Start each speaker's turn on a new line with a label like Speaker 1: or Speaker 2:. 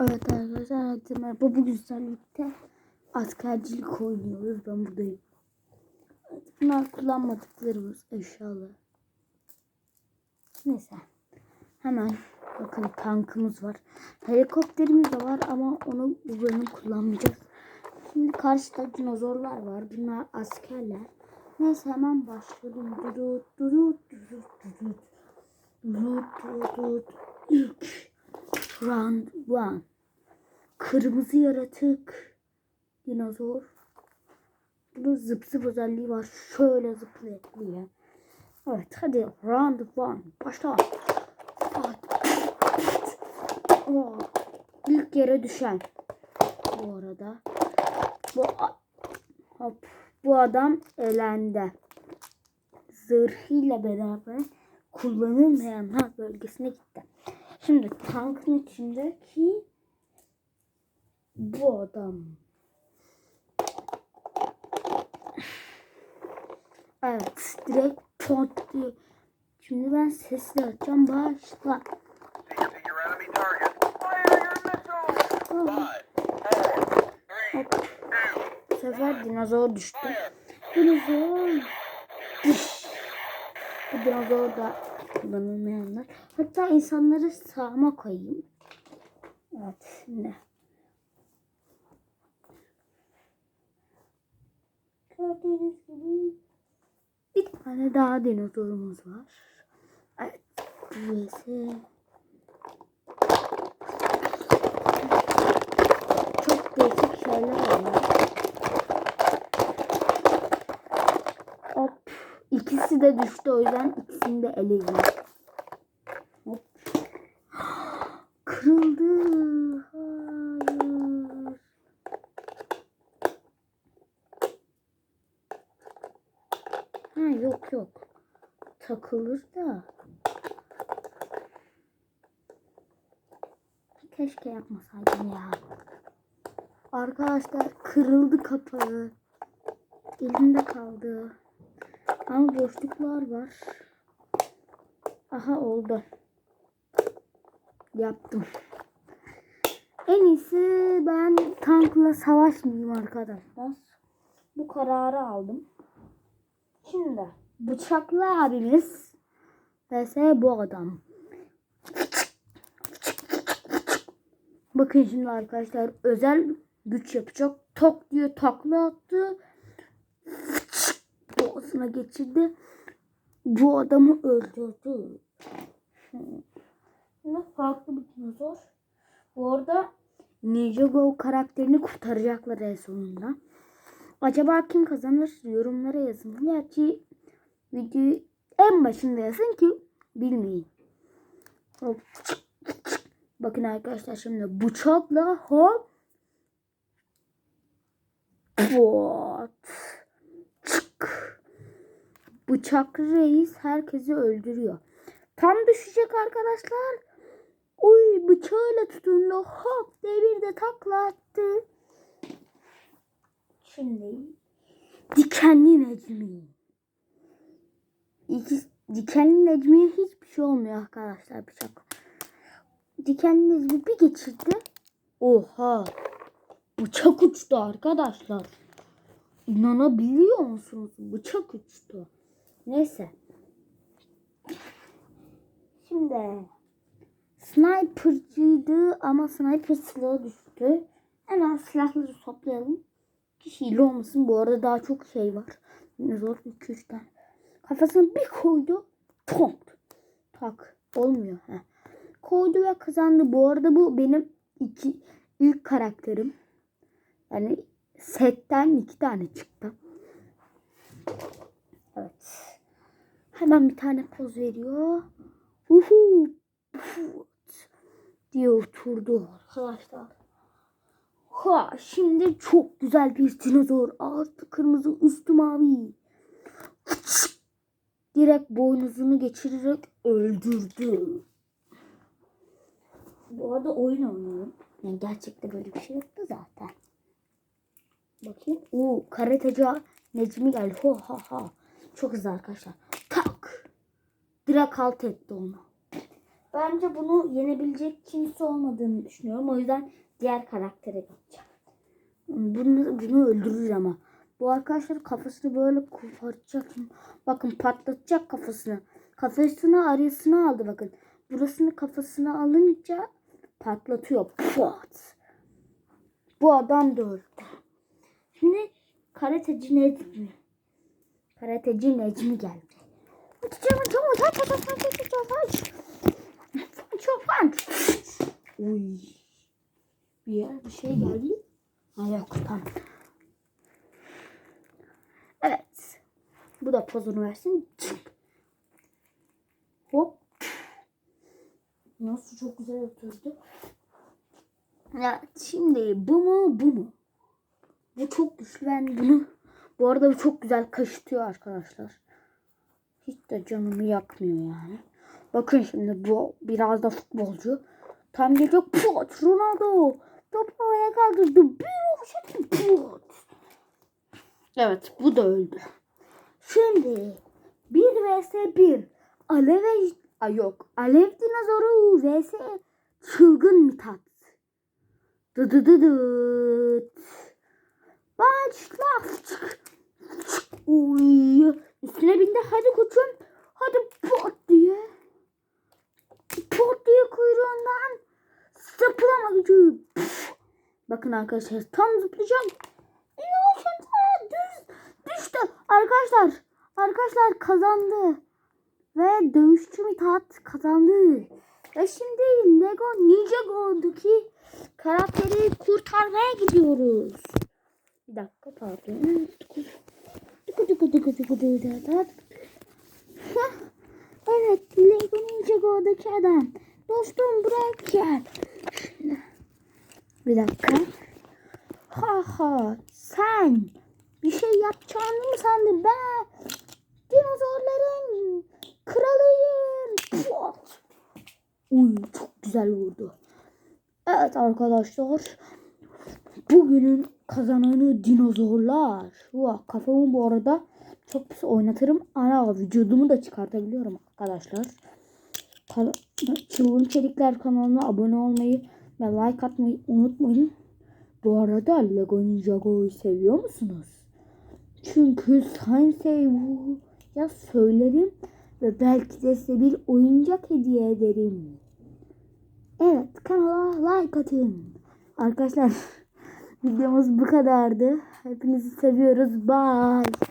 Speaker 1: Evet arkadaşlar herkese merhaba. Bugün sizlerle birlikte askercilik oynuyoruz. Ben buradayım. Bunlar kullanmadıklarımız eşyalar. Neyse. Hemen bakın tankımız var. Helikopterimiz de var ama onu bu bölüm kullanmayacağız. Şimdi karşıda dinozorlar var. Bunlar askerler. Neyse hemen başlayalım. Durut durut durut. Durut durut durut. İlk round one. Kırmızı yaratık. Dinozor. Bunun zıp zıp özelliği var. Şöyle zıplayabiliyor. Evet hadi round one. Başla. Oo, ilk yere düşen. Bu arada. Bu hop, bu adam elendi. Zırhıyla beraber kullanılmayanlar bölgesine gitti. Şimdi tankın içindeki bu adam. Evet, direkt pot diye. Şimdi ben sesli açacağım. Başla. Hop. Bu sefer dinozor düştü. Dinozor. Bu dinozor da kullanılmayanlar. Hatta insanları sağma koyayım. Evet şimdi. Gördüğünüz gibi bir tane daha dinozorumuz var. Evet. Burası. Çok değişik şeyler var. Hop. De düştü o yüzden ikisini de eleyin. Hop. Kırıldı. Hayır. Ha yok yok. Takılır da. Keşke yapmasaydım ya. Arkadaşlar kırıldı kapağı. Elimde kaldı. Ama boşluklar var. Aha oldu. Yaptım. En iyisi ben tankla savaşmayayım arkadaşlar. Bu kararı aldım. Şimdi bıçaklı abimiz vs bu adam. Bakın şimdi arkadaşlar özel güç yapacak. Tok diyor takla attı. Boğazına geçirdi. Bu adamı öldürdü. Şimdi farklı bir dinozor. Bu arada Ninjago karakterini kurtaracaklar en sonunda. Acaba kim kazanır? Yorumlara yazın. Gerçi videoyu en başında yazın ki bilmeyin. Hop. Bakın arkadaşlar şimdi bıçakla hop. What? Çık. Bıçak reis herkesi öldürüyor. Tam düşecek arkadaşlar. Uy bıçağıyla tutundu. Hop devir de takla attı. Şimdi dikenli Necmi. İki, dikenli Necmi'ye hiçbir şey olmuyor arkadaşlar bıçak. Dikenli Necmi bir geçirdi. Oha. Bıçak uçtu arkadaşlar. İnanabiliyor musunuz? Bıçak uçtu. Neyse. Şimdi snipercıydı ama sniper silahı düştü. Hemen silahları toplayalım. Kişiyle olmasın. Bu arada daha çok şey var. Zor 2-3 tane. Kafasına bir koydu. Tonk. Tak. Olmuyor. Heh. Koydu ve kazandı. Bu arada bu benim iki, ilk karakterim. Yani setten iki tane çıktı. Evet. Hemen bir tane poz veriyor. Uhu. Put. diye oturdu arkadaşlar. Ha şimdi çok güzel bir dinozor. Altı kırmızı üstü mavi. Direkt boynuzunu geçirerek öldürdü. Bu arada oyun oynuyorum. Yani gerçekte böyle bir şey yoktu zaten. Bakayım. Oo karateci Necmi geldi. Ho ha ha. Çok hızlı arkadaşlar. Direkt alt etti onu. bence bunu yenebilecek kimse olmadığını düşünüyorum. O yüzden diğer karaktere geçeceğim. Bunu, bunu öldürür ama. Bu arkadaşlar kafasını böyle kopartacak. Bakın patlatacak kafasını. Kafasını arasına aldı bakın. Burasını kafasına alınca patlatıyor. Pat. Bu adam da öldü. Şimdi karateci Necmi. Karateci Necmi geldi. Uçacağım uçacağım uçacağım uçacağım uçacağım uçacağım uçacağım Uy. Bir yer bir şey geldi. Ha yok tamam. Evet. Bu da pozunu versin. Hop. Nasıl çok güzel oturdu. Ya şimdi bu mu bu mu? Bu çok güçlü ben bunu. Bu arada bu çok güzel kaşıtıyor arkadaşlar. Hiç de canımı yakmıyor yani. Bakın şimdi bu biraz da futbolcu. Tam geliyor put Ronaldo. Topu havaya kaldırdı. Bir uçak put. Evet bu da öldü. Şimdi 1 vs 1 Alev ej- Ay yok. Alev dinozoru vs çılgın Mithat. Dı dı dı dıt. Başla. Uy. Üstüne bindi. Hadi koçum. Hadi pot diye. Pot diye kuyruğundan zıplama gücü. Bakın arkadaşlar tam zıplayacağım. Düz düştü. Arkadaşlar arkadaşlar kazandı. Ve dövüşçü Mithat kazandı. Ve şimdi Lego Ninjago'daki karakteri kurtarmaya gidiyoruz. Bir dakika pardon. Hah, Evet Lego Ninjago'daki adam. Dostum bırak gel. Bir dakika. Ha ha sen bir şey yapacağını mı sandın? Ben dinozorların kralıyım. Uy çok güzel vurdu. Evet arkadaşlar. Bugünün kazananı dinozorlar. Vah, kafamı bu arada çok pis oynatırım. Ana vücudumu da çıkartabiliyorum arkadaşlar. Ka- Çılgın Çelikler kanalına abone olmayı ve like atmayı unutmayın. Bu arada Lego Ninjago'yu seviyor musunuz? Çünkü Sensei ya söylerim ve belki de size bir oyuncak hediye ederim. Evet kanala like atın. Arkadaşlar videomuz bu kadardı. Hepinizi seviyoruz. Bye.